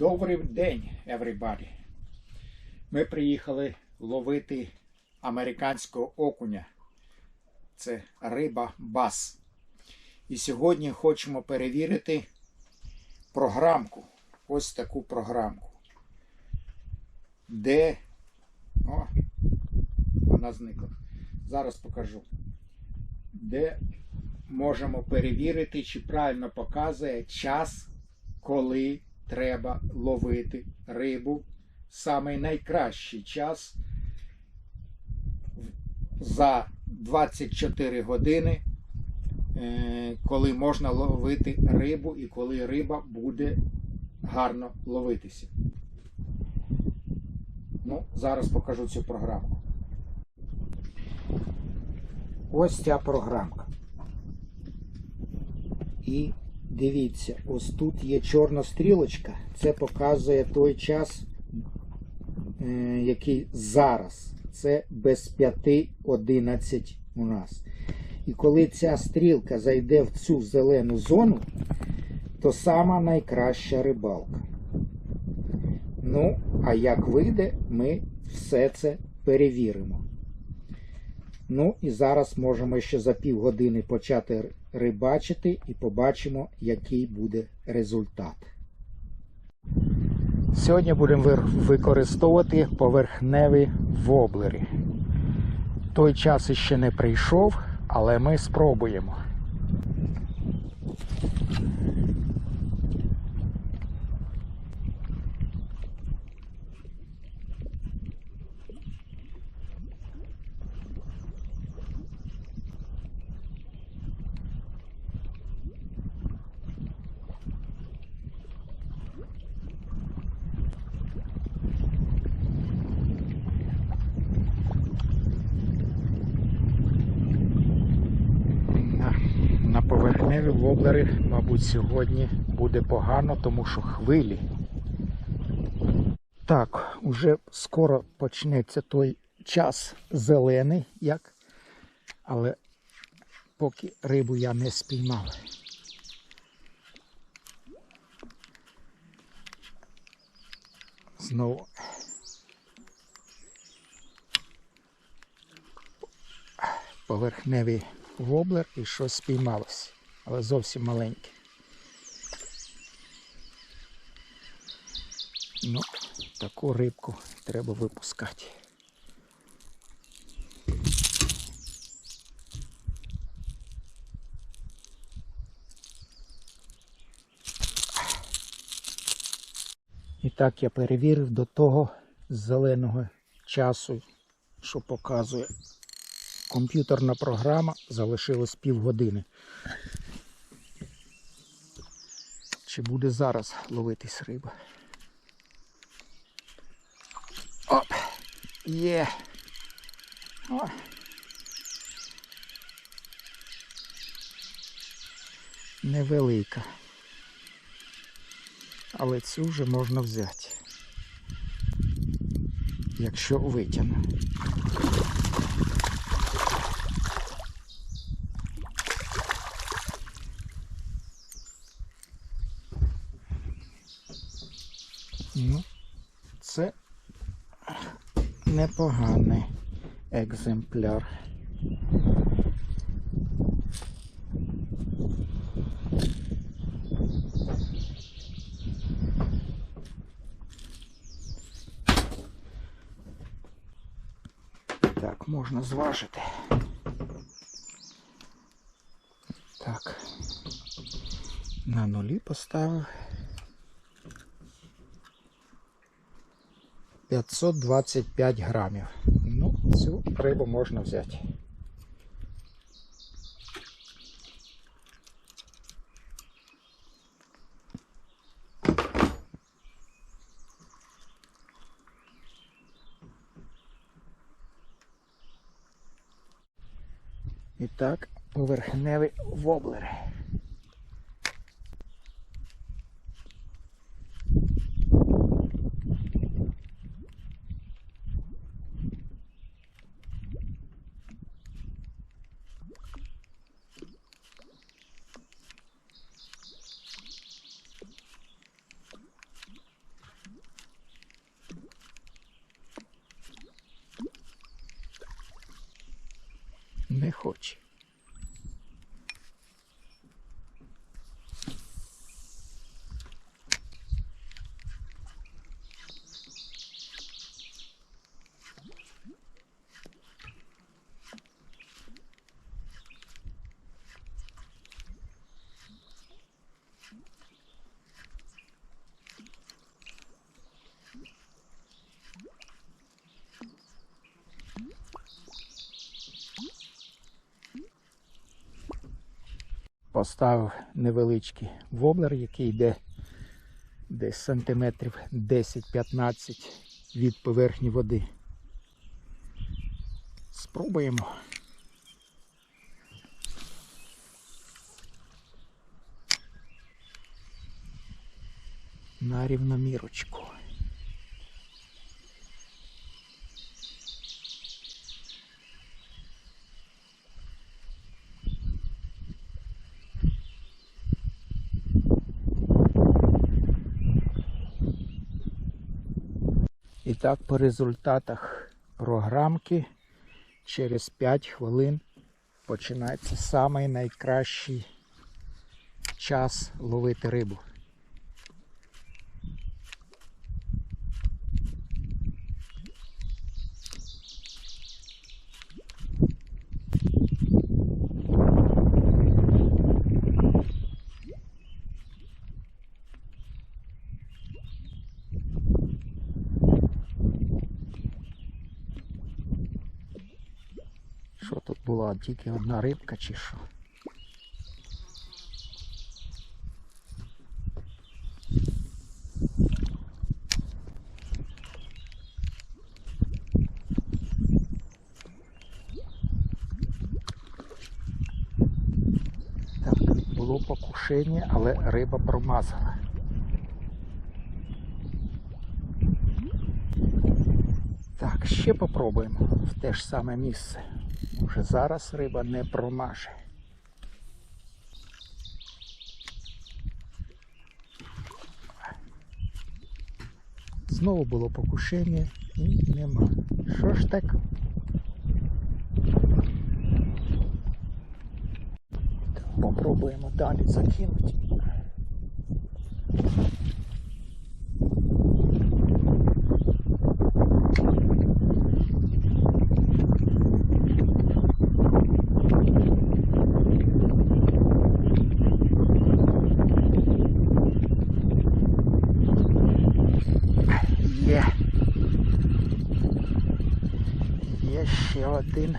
Добрий день, everybody. Ми приїхали ловити американського окуня. Це риба бас. І сьогодні хочемо перевірити програмку. Ось таку програмку. Де. О, вона зникла. Зараз покажу. Де можемо перевірити, чи правильно показує час, коли треба ловити рибу. Самий найкращий час за 24 години, е, коли можна ловити рибу і коли риба буде гарно ловитися. Ну, зараз покажу цю програмку. Ось ця програмка. І дивіться, ось тут є чорна стрілочка. Це показує той час, е, який зараз. Це без 5.11 у нас. І коли ця стрілка зайде в цю зелену зону, то сама найкраща рибалка. Ну, а як вийде, ми все це перевіримо. Ну і зараз можемо ще за півгодини почати рибачити і побачимо, який буде результат. Сьогодні будемо використовувати поверхневі воблери. Той час іще не прийшов, але ми спробуємо. На, на поверхневі воблери, мабуть, сьогодні буде погано, тому що хвилі. Так, уже скоро почнеться той час зелений, як, але поки рибу я не спіймав. Знову. Поверхневий воблер і щось спіймалось, але зовсім маленьке. Ну, таку рибку треба випускати. І так я перевірив до того зеленого часу, що показує комп'ютерна програма, залишилось півгодини. Чи буде зараз ловитись риба? Оп! Є! О! Невелика. Але цю вже можна взяти. Якщо витягну. Ну, це непоганий екземпляр. Так, можна зважити. Так, на нулі поставив. 525 грамів. Ну, цю рибу можна взяти. І так, поверхневі не хоче. Поставив невеличкий воблер, який йде десь сантиметрів 10-15 від поверхні води. Спробуємо. На рівномірочку. І так, по результатах програмки через 5 хвилин починається самий найкращий час ловити рибу. Що тут була тільки одна рибка чи що? Так, було покушення, але риба промазала. Так, ще попробуємо в те ж саме місце. Уже зараз риба не промаже. Знову було покушення і нема. Що ж так? Попробуємо далі закинути. Є. Є ще один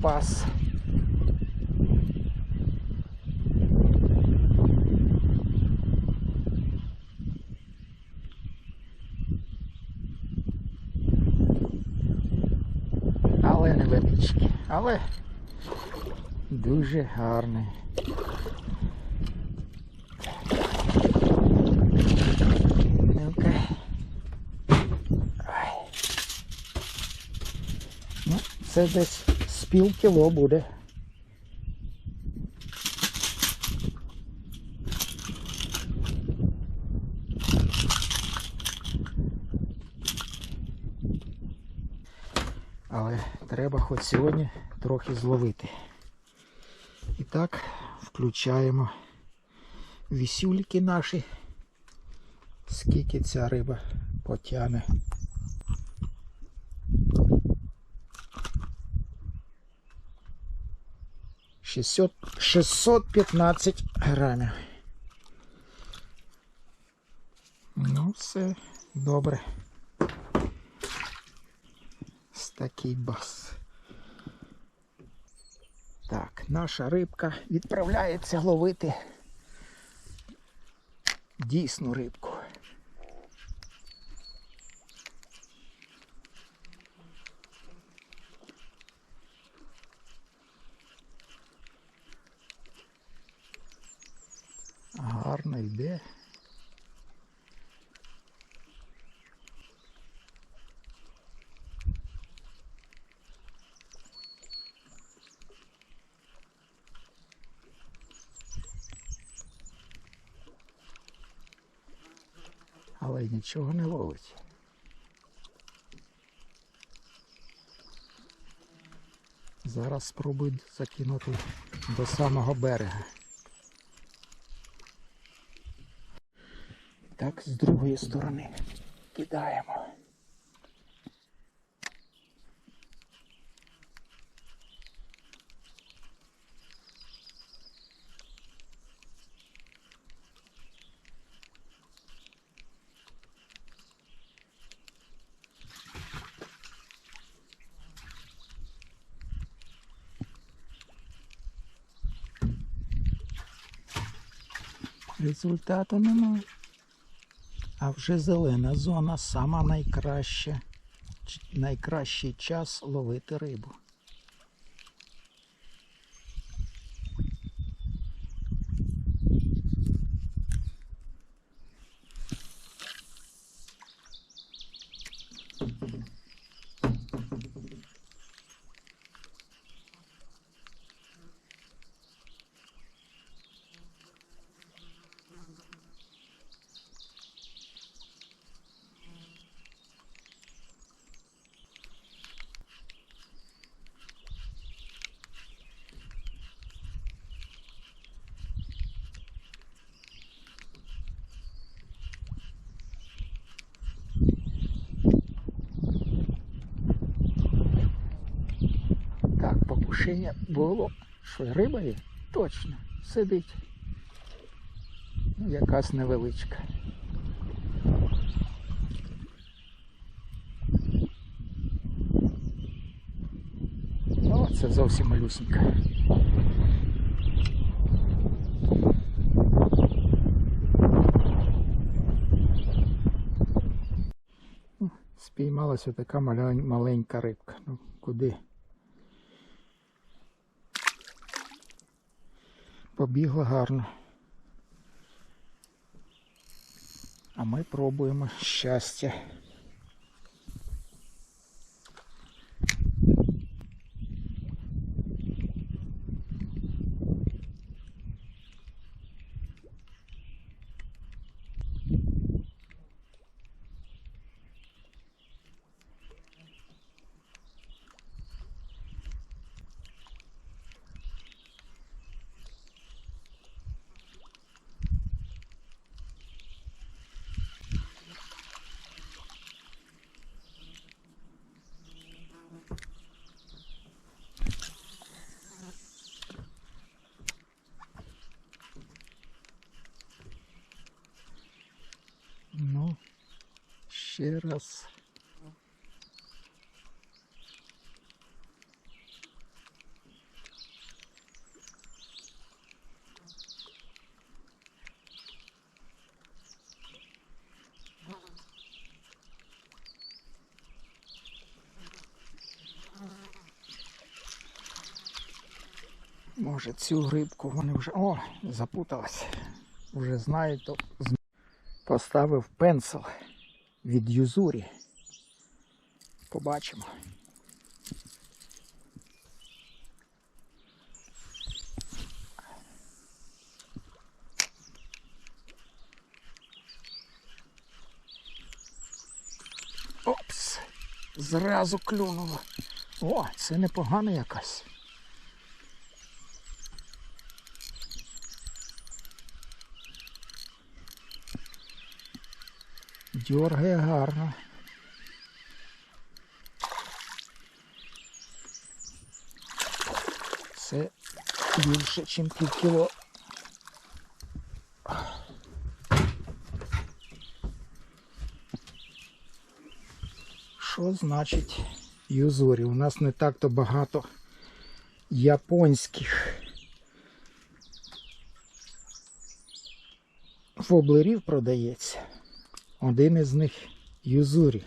пас. Але невеличкий. Але дуже гарний. Це десь з пів кіло буде. Але треба хоч сьогодні трохи зловити. І так, включаємо вісюльки наші. Скільки ця риба потягне. 600, 615 грамів. Ну, все добре. Ось такий бас. Так, наша рибка відправляється ловити дійсну рибку. Гарно йде. Але нічого не ловить. Зараз спробую закинути до самого берега. Так, з другої сторони кидаємо. Результату немає. А вже зелена зона сама найкраща, найкращий час ловити рибу. Покушення було. Що риба є? Точно, сидить. Ну, якась невеличка. Ну, це зовсім малюсенька. Спіймалася така маленька рибка. Ну, куди? Побігла гарно. А ми пробуємо щастя. Ну, ще раз. Може цю грибку вони вже... О, запуталась. Вже знають, то поставив пенсил від юзурі. Побачимо. Опс! Зразу клюнуло. О, це непогана якась. Дьоргає гарно. Це більше, ніж пів кіло. Що значить юзурі? У нас не так-то багато японських воблерів продається. Один із них юзурі.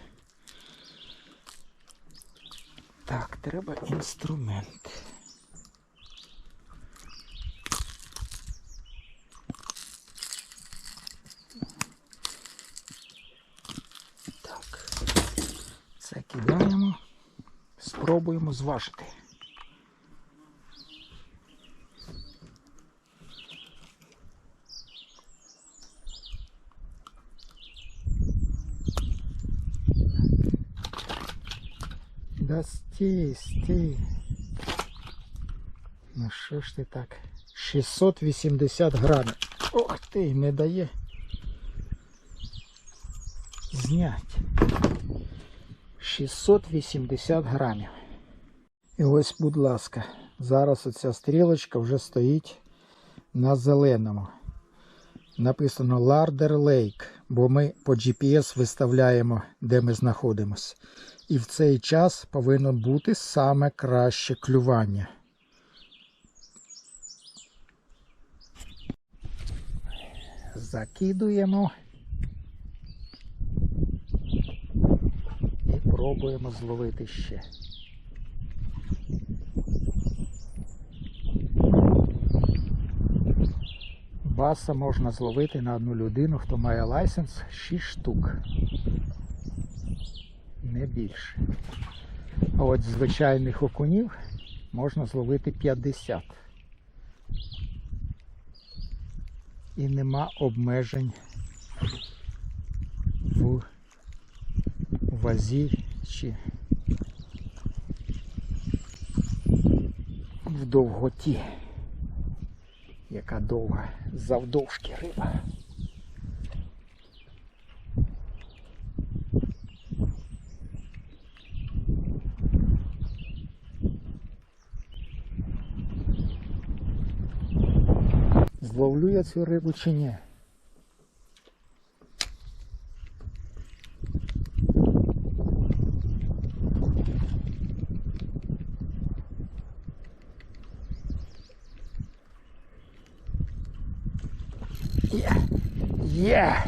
Так, треба інструмент. Так. Це кидаємо. Спробуємо зважити. Стій. Ну що ж ти так? 680 грамів. Ох ти, не дає. Знять. 680 грамів. І ось, будь ласка, зараз оця стрілочка вже стоїть на зеленому. Написано Larder Lake, бо ми по GPS виставляємо, де ми знаходимося. І в цей час повинно бути саме краще клювання. Закидуємо і пробуємо зловити ще. Баса можна зловити на одну людину, хто має лайсенс 6 штук. Не більше. А от звичайних окунів можна зловити 50. І нема обмежень в вазі чи в довготі. Яка довга завдовжки риба. Зловлю я цю рибу чи ні? Є, є,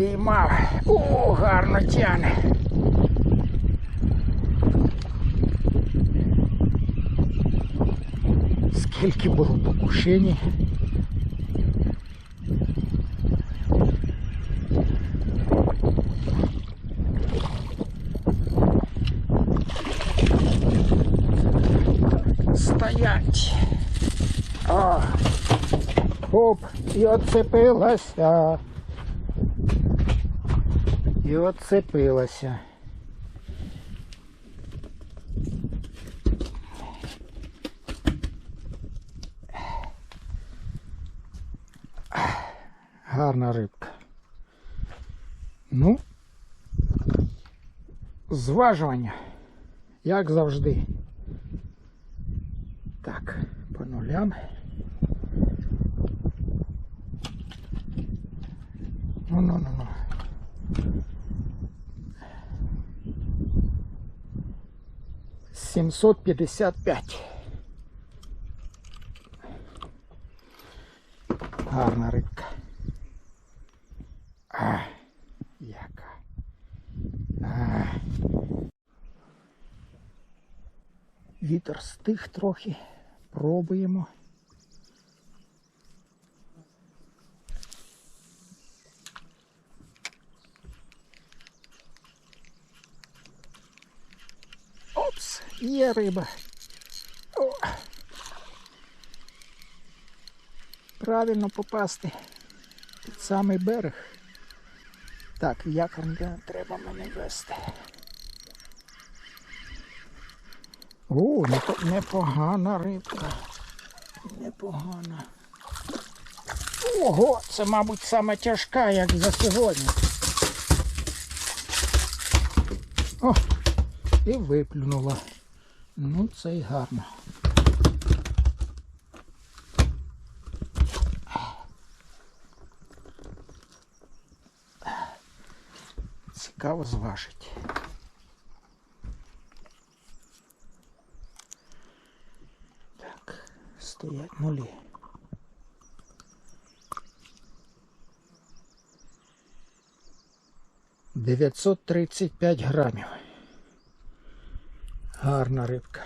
спіймав. О, гарно тяне. Скільки було покушень. Стоять. О, Хоп, і оцепилася. І оцепилася. Гарна рибка. Ну, зважування, як завжди. Так, по нулям. Ну-ну-ну-ну. 755. Гарна рибка. А, яка. А. Вітер стих трохи. Пробуємо. Опс, є риба. О. Правильно попасти під самий берег. Так, якор не треба мене вести. О, непогана рибка. Непогана. Ого, це, мабуть, саме тяжка, як за сьогодні. О, і виплюнула. Ну, це й гарно. Цікаво зважить. Так, стоять нулі. Дев'ятсот тридцять п'ять грамів. Гарна рибка.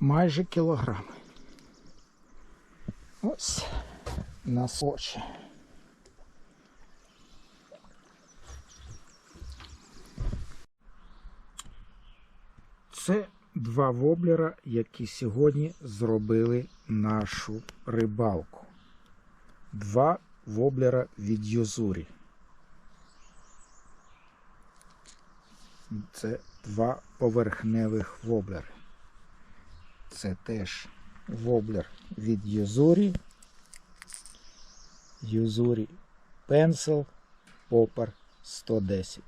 Майже кілограм. Ось на сочі. Це два воблера, які сьогодні зробили нашу рибалку. Два воблера від Юзурі. Це два поверхневих воблери. Це теж воблер від Юзурі. Юзурі Pencil Popper 110.